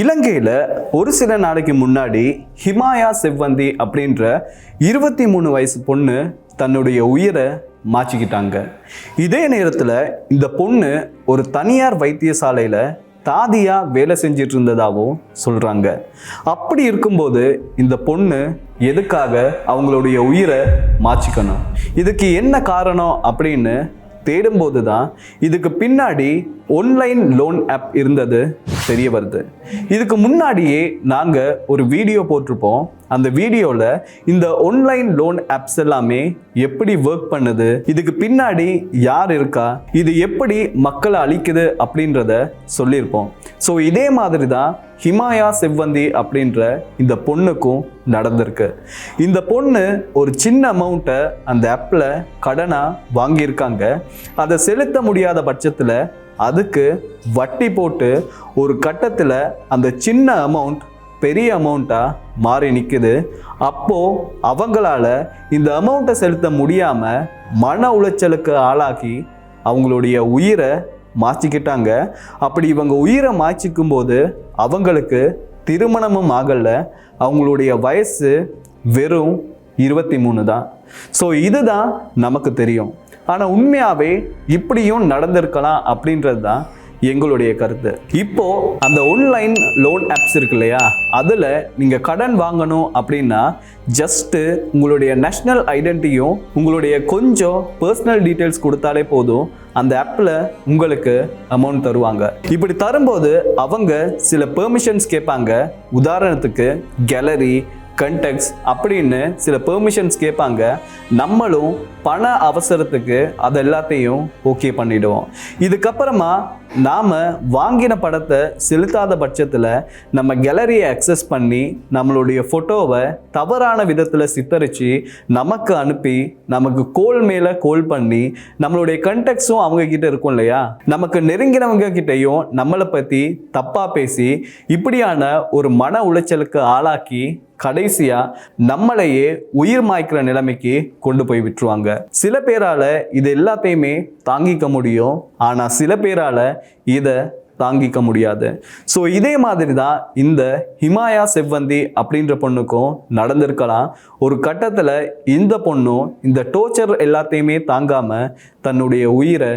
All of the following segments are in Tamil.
இலங்கையில் ஒரு சில நாளைக்கு முன்னாடி ஹிமாயா செவ்வந்தி அப்படின்ற இருபத்தி மூணு வயசு பொண்ணு தன்னுடைய உயிரை மாற்றிக்கிட்டாங்க. இதே நேரத்தில் இந்த பொண்ணு ஒரு தனியார் வைத்தியசாலையில் தாதியாக வேலை செஞ்சிட்டு இருந்ததாகவும் சொல்கிறாங்க அப்படி இருக்கும்போது இந்த பொண்ணு எதுக்காக அவங்களுடைய உயிரை மாற்றிக்கணும்? இதுக்கு என்ன காரணம் அப்படின்னு தேடும்போது தான் இதுக்கு பின்னாடி ஒன்லைன் லோன் ஆப் இருந்தது. தெரிய வருது. இதுக்கு முன்னாடியே நாங்கள் ஒரு வீடியோ போட்டிருப்போம். அந்த வீடியோவில் இந்த ஆன்லைன் லோன் ஆப்ஸ் எல்லாமே எப்படி ஒர்க் பண்ணுது இதுக்கு பின்னாடி யார் இருக்கா இது எப்படி மக்களை அழிக்குது அப்படின்றத சொல்லியிருப்போம். ஸோ இதே மாதிரி தான் ஹிமாயா செவ்வந்தி அப்படின்ற இந்த பொண்ணுக்கும் நடந்திருக்கு. இந்த பொண்ணு ஒரு சின்ன அமௌண்ட்டை அந்த ஆப்பில் கடனாக வாங்கியிருக்காங்க. அதை செலுத்த முடியாத பட்சத்தில் அதுக்கு வட்டி போட்டு ஒரு கட்டத்தில் அந்த சின்ன அமௌண்ட் பெரிய அமௌண்ட்டாக மாறி நிற்குது அப்போது அவங்களால இந்த அமௌண்ட்டை செலுத்த முடியாமல் மன உளைச்சலுக்கு ஆளாக்கி அவங்களுடைய உயிரை மாற்றிக்கிட்டாங்க அப்படி இவங்க உயிரை மாய்ச்சிக்கும் போது அவங்களுக்கு திருமணமும் ஆகல. அவங்களுடைய வயசு வெறும் இருபத்தி மூணு தான். ஸோ இதுதான் நமக்கு தெரியும். ஆனால் உண்மையாகவே இப்படியும் நடந்திருக்கலாம் அப்படின்றது தான் எங்களுடைய கருத்து. இப்போ அந்த ஆன்லைன் லோன் ஆப்ஸ் இருக்கு இல்லையா? அதில் நீங்கள் கடன் வாங்கணும் அப்படின்னா ஜஸ்ட்டு உங்களுடைய நேஷ்னல் ஐடென்டிட்டியும் உங்களுடைய கொஞ்சம் பர்சனல் டீட்டெயில்ஸ் கொடுத்தாலே போதும் அந்த ஆப்பில் உங்களுக்கு அமௌண்ட் தருவாங்க. இப்படி தரும்போது அவங்க சில பெர்மிஷன்ஸ் கேட்பாங்க. உதாரணத்துக்கு கேலரி கண்டெக்ட்ஸ் அப்படின்னு சில பெர்மிஷன்ஸ் கேட்பாங்க. நம்மளும் பண அவசரத்துக்கு அது எல்லாத்தையும் ஓகே பண்ணிடுவோம். இதுக்கப்புறமா நாம் வாங்கின படத்தை செலுத்தாத பட்சத்தில் நம்ம கேலரியை அக்சஸ் பண்ணி நம்மளுடைய ஃபோட்டோவை தவறான விதத்தில் சித்தரித்து நமக்கு அனுப்பி நமக்கு கோல் மேலே கோல் பண்ணி நம்மளுடைய கண்டெக்ட்ஸும் அவங்க கிட்ட இருக்கும் இல்லையா? நமக்கு நெருங்கினவங்க கிட்டேயும் நம்மளை பற்றி தப்பாக பேசி இப்படியான ஒரு மன உளைச்சலுக்கு ஆளாக்கி கடைசியாக நம்மளையே உயிர் மாய்க்கிற நிலைமைக்கு கொண்டு போய் விட்டுருவாங்க. சில பேரால் இது எல்லாத்தையுமே தாங்கிக்க முடியும். ஆனால் சில பேரால் இதை தாங்கிக்க முடியாது. ஸோ இதே மாதிரி தான் இந்த ஹிமாயா செவ்வந்தி அப்படின்ற பொண்ணுக்கும் நடந்திருக்கலாம். ஒரு கட்டத்தில் இந்த பொண்ணும் இந்த டோர்ச்சர் எல்லாத்தையுமே தாங்காம தன்னுடைய உயிரை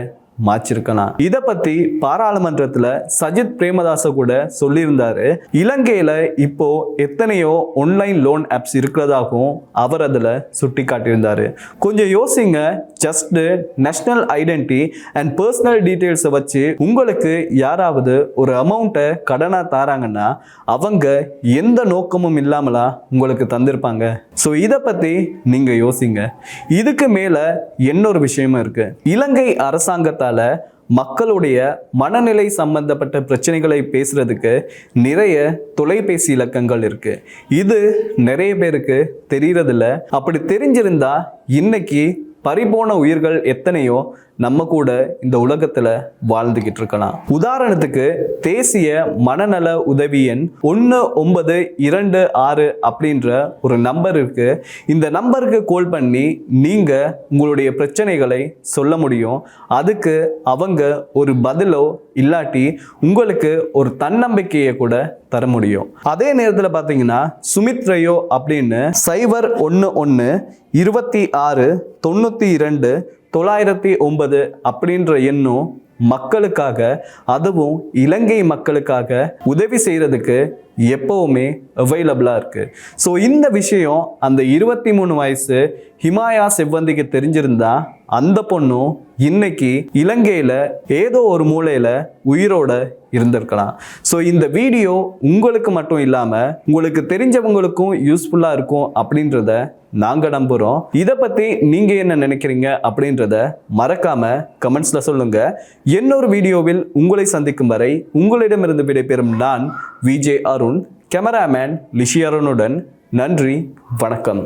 மாச்சிருக்கலாம் இதை பத்தி பாராளுமன்றத்தில் சஜித் பிரேமதாச கூட சொல்லியிருந்தாரு. இலங்கையில இப்போ எத்தனையோ ஆன்லைன் லோன் ஆப்ஸ் இருக்கிறதாகவும் அவர் அதில் சுட்டி காட்டியிருந்தாரு கொஞ்சம் யோசிங்க just national identity and personal டீட்டெயில்ஸை வச்சு உங்களுக்கு யாராவது ஒரு அமௌண்ட்டை கடனாக தாராங்கன்னா அவங்க எந்த நோக்கமும் இல்லாமலா உங்களுக்கு தந்திருப்பாங்க? ஸோ இதை பற்றி நீங்கள் யோசிங்க. இதுக்கு மேலே இன்னொரு விஷயமும் இருக்கு. இலங்கை அரசாங்கத்தால் மக்களுடைய மனநிலை சம்பந்தப்பட்ட பிரச்சனைகளை பேசுறதுக்கு நிறைய தொலைபேசி இலக்கங்கள் இருக்கு. இது நிறைய பேருக்கு தெரியறதில்ல. அப்படி தெரிஞ்சிருந்தா இன்னைக்கு பறிபோன உயிர்கள் எத்தனையோ நம்ம கூட இந்த உலகத்துல வாழ்ந்துகிட்டு இருக்கலாம். உதாரணத்துக்கு தேசிய மனநல உதவி எண் ஒன்று ஒன்பது இரண்டு ஆறு அப்படின்ற ஒரு நம்பர் இருக்கு. இந்த நம்பருக்கு கால் பண்ணி நீங்க உங்களுடைய பிரச்சனைகளை சொல்ல முடியும். அதுக்கு அவங்க ஒரு பதிலோ இல்லாட்டி உங்களுக்கு ஒரு தன்னம்பிக்கையை கூட தர முடியும். அதே நேரத்தில் பார்த்தீங்கன்னா சுமித்ரையோ அப்படின்னு சைபர் ஒன்று ஒன்று இருபத்தி ஆறு தொண்ணூற்றி இரண்டு தொள்ளாயிரத்தி ஒன்பது அப்படின்ற எண்ணும் மக்களுக்காக அதுவும் இலங்கை மக்களுக்காக உதவி செய்கிறதுக்கு எப்போவுமே அவைலபிளாக இருக்குது ஸோ இந்த விஷயம் அந்த இருபத்தி மூணு வயசு ஹிமாயா செவ்வந்திக்கு தெரிஞ்சிருந்தா அந்த பொண்ணும் இன்னைக்கு இலங்கையில் ஏதோ ஒரு மூலையில் உயிரோட இருந்திருக்கலாம். ஸோ இந்த வீடியோ உங்களுக்கு மட்டும் இல்லாமல் உங்களுக்கு தெரிஞ்சவங்களுக்கும் யூஸ்ஃபுல்லாக இருக்கும் அப்படின்றத நாங்கள் நம்புகிறோம் இதை பற்றி நீங்கள் என்ன நினைக்கிறீங்க அப்படின்றத மறக்காமல் கமெண்ட்ஸில் சொல்லுங்கள் இன்னொரு வீடியோவில் உங்களை சந்திக்கும் வரை உங்களிடமிருந்து விடைபெறும் நான் விஜே அருண் கேமராமேன் லிஷி அருணுடன் நன்றி வணக்கம்.